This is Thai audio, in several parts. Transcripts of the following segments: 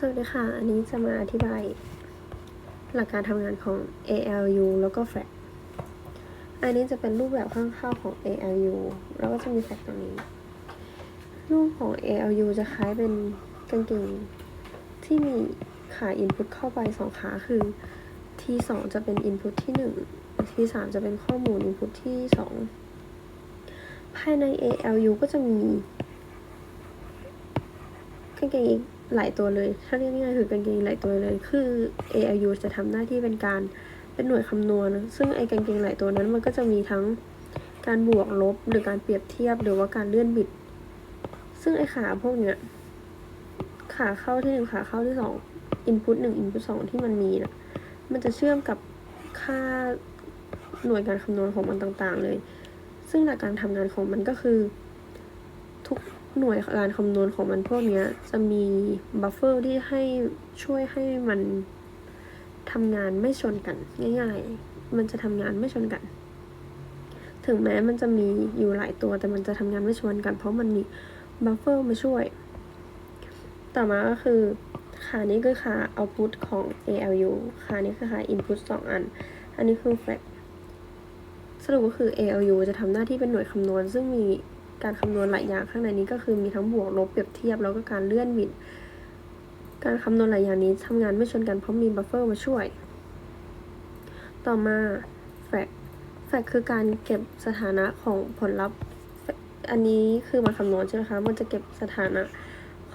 สวัสดีค่ะ อันนี้จะมาอธิบาย หลักการทำงานของ ALU แล้วก็ FAC อันนี้จะเป็นรูปแบบข้างๆของ ALU แล้วก็จะมี FAC ตรงนี้ รูปของ ALU จะคล้ายเป็นกางเกงที่มีขา input เข้าไปสองขาคือ T2 จะเป็น input ที่ 1 T3 จะเป็นข้อมูล input ที่ 2 ภายใน ALU ก็จะมีกางเกงอีก หลายตัวเลย ถ้าเรียกง่ายๆคือกางเกงหลายตัวเลย คือ ALU จะทำหน้าที่เป็นการเป็นหน่วยคำนวณ ซึ่งไอ้กางเกงหลายตัวนั้นมันก็จะมีทั้งการบวกลบหรือการเปรียบเทียบหรือว่าการเลื่อนบิด ซึ่งไอ้ขาพวกเนี้ยขาเข้าที่หนึ่งขาเข้าที่สอง input หนึ่ง input สองที่มันมีนะมันจะเชื่อมกับค่าหน่วยการคำนวณของมันต่างๆเลย ซึ่งหลักการทำงานของมันก็คือ หน่วยการคำนวณของมันพวกนี้จะมีบัฟเฟอร์ที่ให้ช่วยให้มันทำงานไม่ชนกันง่าย ๆ มันจะทำงานไม่ชนกัน ถึงแม้มันจะมีอยู่หลายตัวแต่มันจะทำงานไม่ชนกัน เพราะมันมีบัฟเฟอร์มาช่วย ต่อมาก็คือขานี้คือขา output ของ ALU ขานี้คือขา input สองอัน อันนี้คือ fact สรุปก็คือ ALU จะทำหน้าที่เป็นหน่วยคำนวณซึ่งมี การคำนวณหลายอย่างข้างในนี้ก็คือมีทั้งบวกลบเปรียบเทียบแล้วก็การเลื่อนบิด การคำนวณหลายอย่างนี้ทำงานไม่ชนกันเพราะมีบัฟเฟอร์มาช่วย ต่อมา fact fact คือการเก็บสถานะของผลลัพธ์ อันนี้คือมันคำนวณใช่ไหมคะ มันจะเก็บสถานะ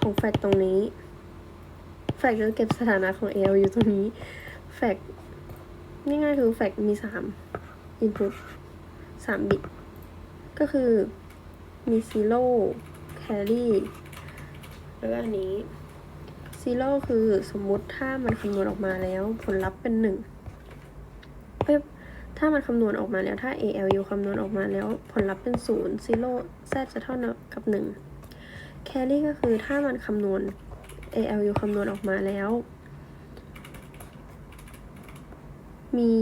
ของ fact ตรงนี้ fact จะเก็บสถานะของ ALU ตรงนี้ fact ง่ายๆคือ fact มีสาม input สามบิต ก็คือ มี zero carry แล้วก็อันนี้ zero คือสมมุติถ้ามันคำนวณออกมาแล้ว ผลลัพธ์เป็นหนึ่งเอ้ยถ้ามันคำนวณออกมาแล้วถ้า ALU คำนวณออกมาแล้วผลลัพธ์เป็นศูนย์ zero z จะเท่ากับหนึ่ง carry ก็คือถ้ามันคำนวณ ALU คำนวณออกมาแล้ว มี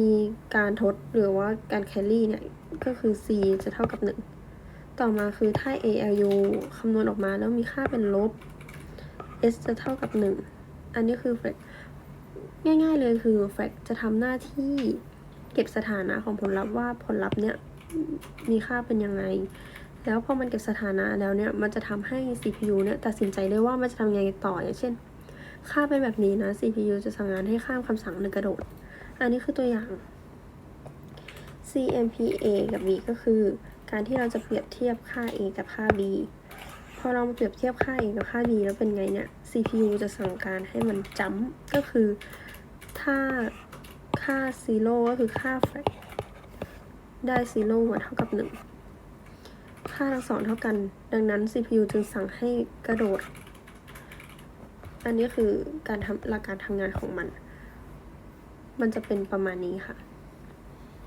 การทดหรือว่าการ carry เนี่ย ก็คือ c จะเท่ากับ1 ต่อมาคือถ้า ALU คำนวณออกมาแล้วมีค่าเป็นลบ s จะเท่ากับ 1 อันนี้คือ f a c ง่าย ๆ เลยคือ f a c จะทำหน้าที่เก็บสถานะของผลลัพธ์ว่าผลลัพธ์เนี่ยมีค่าเป็นยังไง แล้วพอมันเก็บสถานะแล้วเนี่ย มันจะทำให้ CPU เนี่ยตัดสินใจได้ว่ามันจะทำยังไงต่ออย่างเช่น ค่าเป็นแบบนี้นะ CPU จะสั่งงานให้ข้ามคำสั่งหนึ่งกระโดด อันนี้คือตัวอย่าง CMPA กับ B ก็คือ การที่เราจะเปรียบเทียบค่า A กับค่า B พอเรามาเปรียบเทียบค่า A กับค่า B แล้วเป็นไงเนี่ย CPU จะสั่งการให้มันจัมก็คือ ถ้าค่า zero ก็คือค่า fact ได้ zero มาเท่ากับ 1 ค่าทั้งสองเท่ากัน ดังนั้น CPU จึงสั่งให้กระโดด อันนี้คือการทำหลักการทำงานของมัน มันจะเป็นประมาณนี้ค่ะ